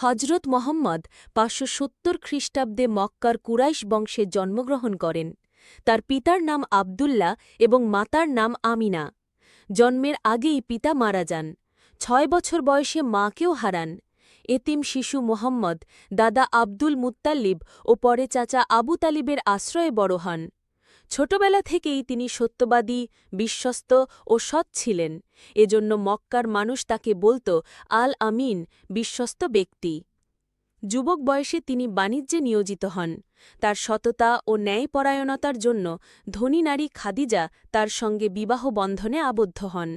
হজরত মোহাম্মদ পাঁচশো সত্তর খ্রিস্টাব্দে মক্কার কুরাইশ বংশে জন্মগ্রহণ করেন। তার পিতার নাম আবদুল্লাহ এবং মাতার নাম আমিনা। জন্মের আগেই পিতা মারা যান। ছয় বছর বয়সে মাকেও হারান। এতিম শিশু মোহাম্মদ, দাদা আব্দুল মুত্তাল্লিব ও পরে চাচা আবু তালিবের আশ্রয়ে বড় হন। ছোটবেলা থেকেই তিনি সত্যবাদী, বিশ্বস্ত ও সৎ ছিলেন। এজন্য মক্কার মানুষ তাকে বলত, আল আমিন, বিশ্বস্ত ব্যক্তি। যুবক বয়সে তিনি বাণিজ্যে নিয়োজিত হন। তার সততা ও ন্যায়পরায়ণতার জন্য ধনী নারী খাদিজা তার সঙ্গে বিবাহ বন্ধনে আবদ্ধ হন।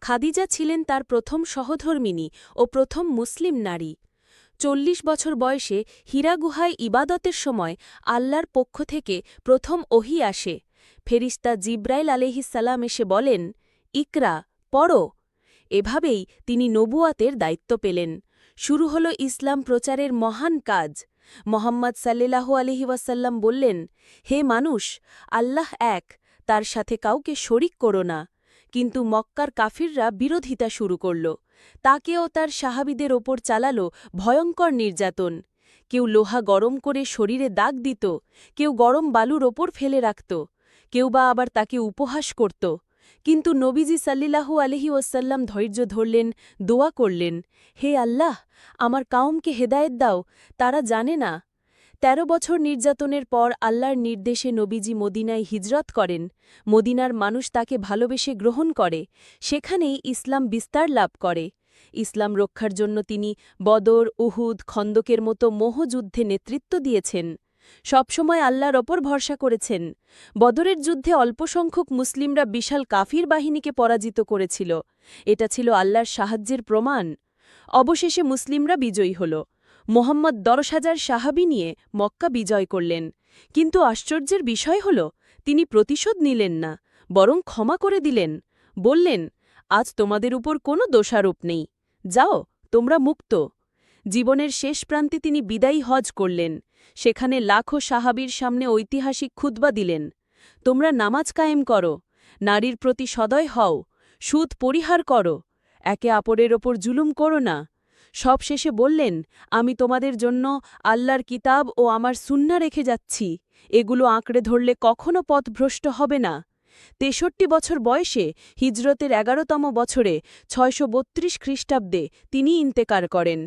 খাদিজা ছিলেন তার প্রথম সহধর্মিণী ও প্রথম মুসলিম নারী। চল্লিশ বছর বয়সে হীরা গুহায় ইবাদতের সময় আল্লাহর পক্ষ থেকে প্রথম ওহি আসে। ফেরিস্তা জিব্রাইল আলহিসাল্লাম এসে বলেন, ইকরা, পড়ো। এভাবেই তিনি নবুয়াতের দায়িত্ব পেলেন। শুরু হল ইসলাম প্রচারের মহান কাজ। মোহাম্মদ সাল্লাহু আলহি ওয়াসাল্লাম বললেন, হে মানুষ, আল্লাহ এক, তার সাথে কাউকে শরিক করো না। কিন্তু মক্কার কাফিররা বিরোধিতা শুরু করল। তাকেও তার সাহাবিদের ওপর চালাল ভয়ঙ্কর নির্যাতন। কেউ লোহা গরম করে শরীরে দাগ দিত, কেউ গরম বালুর ওপর ফেলে রাখত, কেউ বা আবার তাকে উপহাস করত। কিন্তু নবীজি সাল্লিলাহু আলহি ওসাল্লাম ধৈর্য ধরলেন, দোয়া করলেন, হে আল্লাহ, আমার কাউমকে হেদায়েত দাও, তারা জানে না তেরো বছর নির্যাতনের পর আল্লাহর নির্দেশে নবীজি মদিনায় হিজরত করেন। মদিনার মানুষ তাকে ভালোবেসে গ্রহণ করে। সেখানেই ইসলাম বিস্তার লাভ করে। ইসলাম রক্ষার জন্য তিনি বদর, উহুদ, খন্দকের মতো মোহযুদ্ধে নেতৃত্ব দিয়েছেন। সবসময় আল্লাহর ওপর ভরসা করেছেন। বদরের যুদ্ধে অল্পসংখ্যক মুসলিমরা বিশাল কাফির বাহিনীকে পরাজিত করেছিল। এটা ছিল আল্লাহর সাহায্যের প্রমাণ। অবশেষে মুসলিমরা বিজয়ী হল। মোহাম্মদ দশ হাজার সাহাবি নিয়ে মক্কা বিজয় করলেন। কিন্তু আশ্চর্যের বিষয় হল, তিনি প্রতিশোধ নিলেন না, বরং ক্ষমা করে দিলেন। বললেন, আজ তোমাদের উপর কোনো দোষারোপ নেই। যাও, তোমরা মুক্ত। জীবনের শেষ প্রান্তে তিনি বিদায়ী হজ করলেন। সেখানে লাখো সাহাবির সামনে ঐতিহাসিক খুতবা দিলেন। তোমরা নামাজ কায়েম করো, নারীর প্রতি সদয় হও, সুদ পরিহার করো, একে আপরের ওপর জুলুম করো না। সব শেষে বললেন, আমি তোমাদের জন্য আল্লাহর কিতাব ও আমার সুন্না রেখে যাচ্ছি। এগুলো আঁকড়ে ধরলে কখনো পথভ্রষ্ট হবে না। তেষট্টি বছর বয়সে হিজরতের এগারোতম বছরে ছয়শো বত্রিশ খ্রিস্টাব্দে তিনি ইন্তেকার করেন।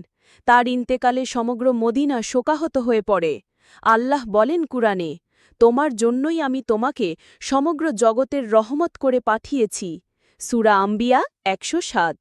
তার ইন্তেকালে সমগ্র মদিনা শোকাহত হয়ে পড়ে। আল্লাহ বলেন কুরআনে, তোমার জন্যই আমি তোমাকে সমগ্র জগতের রহমত করে পাঠিয়েছি। সুরা আম্বিয়া একশো সাত।